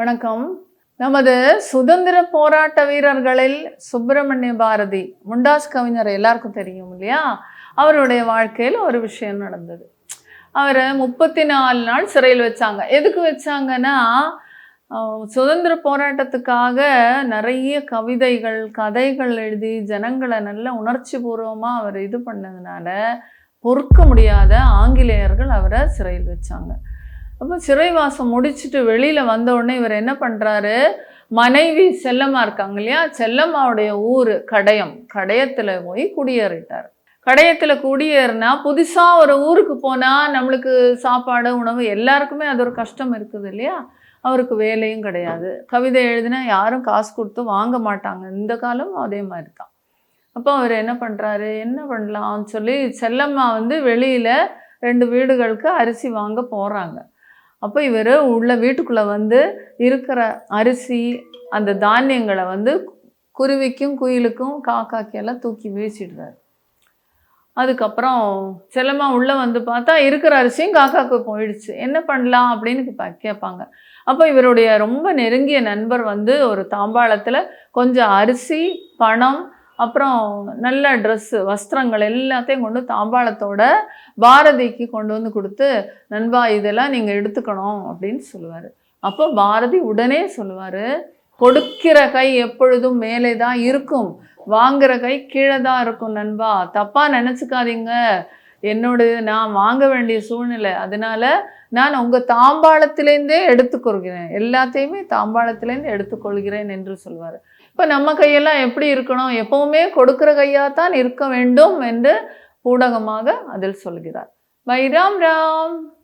வணக்கம். நமது சுதந்திர போராட்ட வீரர்களில் சுப்பிரமணிய பாரதி முண்டாஸ் கவிஞர் எல்லாருக்கும் தெரியும் இல்லையா? அவருடைய வாழ்க்கையில் ஒரு விஷயம் நடந்தது. அவரை முப்பத்தி நாலு நாள் சிறையில் வச்சாங்க. எதுக்கு வச்சாங்கன்னா சுதந்திர போராட்டத்துக்காக நிறைய கவிதைகள் கதைகள் எழுதி ஜனங்களை நல்ல உணர்ச்சி பூர்வமாக அவர் இது பண்ணதுனால பொறுக்க முடியாத ஆங்கிலேயர்கள் அவரை சிறையில் வச்சாங்க. அப்போ சிறைவாசம் முடிச்சுட்டு வெளியில் வந்த உடனே இவர் என்ன பண்ணுறாரு மனைவி செல்லம்மா இருக்காங்க இல்லையா? செல்லம்மாவுடைய ஊர் கடையம். கடையத்தில் போய் குடியேறிட்டார். கடையத்தில் குடியேறினா புதுசாக ஒரு ஊருக்கு போனால் நம்மளுக்கு சாப்பாடு உணவு எல்லாருக்குமே அது ஒரு கஷ்டம் இருக்குது இல்லையா? அவருக்கு வேலையும் கிடையாது. கவிதை எழுதினா யாரும் காசு கொடுத்து வாங்க மாட்டாங்க. இந்த காலம் அதே மாதிரி தான் அப்போ அவர் என்ன பண்ணுறாரு என்ன பண்ணலாம்னு சொல்லி செல்லம்மா வந்து வெளியில் ரெண்டு வீடுகளுக்கு அரிசி வாங்க போகிறாங்க அப்போ இவர் உள்ள வீட்டுக்குள்ளே வந்து இருக்கிற அரிசி அந்த தானியங்களை வந்து குருவிக்கும் குயிலுக்கும் காக்காக்கெல்லாம் தூக்கி வீசிடுறாரு. அதுக்கப்புறம் செல்லமாக உள்ளே வந்து பார்த்தா இருக்கிற அரிசியும் காக்காக்கு போயிடுச்சு. என்ன பண்ணலாம் அப்படின்னு கேட்பாங்க. அப்போ இவருடைய ரொம்ப நெருங்கிய நண்பர் வந்து ஒரு தாம்பாளத்தில் கொஞ்சம் அரிசி பணம் அப்புறம் நல்ல ட்ரெஸ்ஸு வஸ்திரங்கள் எல்லாத்தையும் கொண்டு தாம்பாளத்தோட பாரதிக்கு கொண்டு வந்து கொடுத்து நண்பா இதெல்லாம் நீங்கள் எடுத்துக்கணும் அப்படின்னு சொல்லுவார். அப்போ பாரதி உடனே சொல்லுவார் கொடுக்கிற கை எப்பொழுதும் மேலே தான் இருக்கும். வாங்குற கை கீழே தான் இருக்கும் நண்பா. தப்பாக நினச்சிக்காதீங்க. என்னோடது நான் வாங்க வேண்டிய சூழ்நிலை. அதனால நான் உங்கள் தாம்பாளத்திலேருந்தே எடுத்துக்கொள்கிறேன். எல்லாத்தையுமே தாம்பாளத்திலேருந்து எடுத்துக்கொள்கிறேன் என்று சொல்வார். இப்போ நம்ம கையெல்லாம் எப்படி இருக்கணும்? எப்பவுமே கொடுக்குற கையாக தான் இருக்க வேண்டும் என்று ஊடகமாக அதில் சொல்கிறார். பை ராம் ராம்!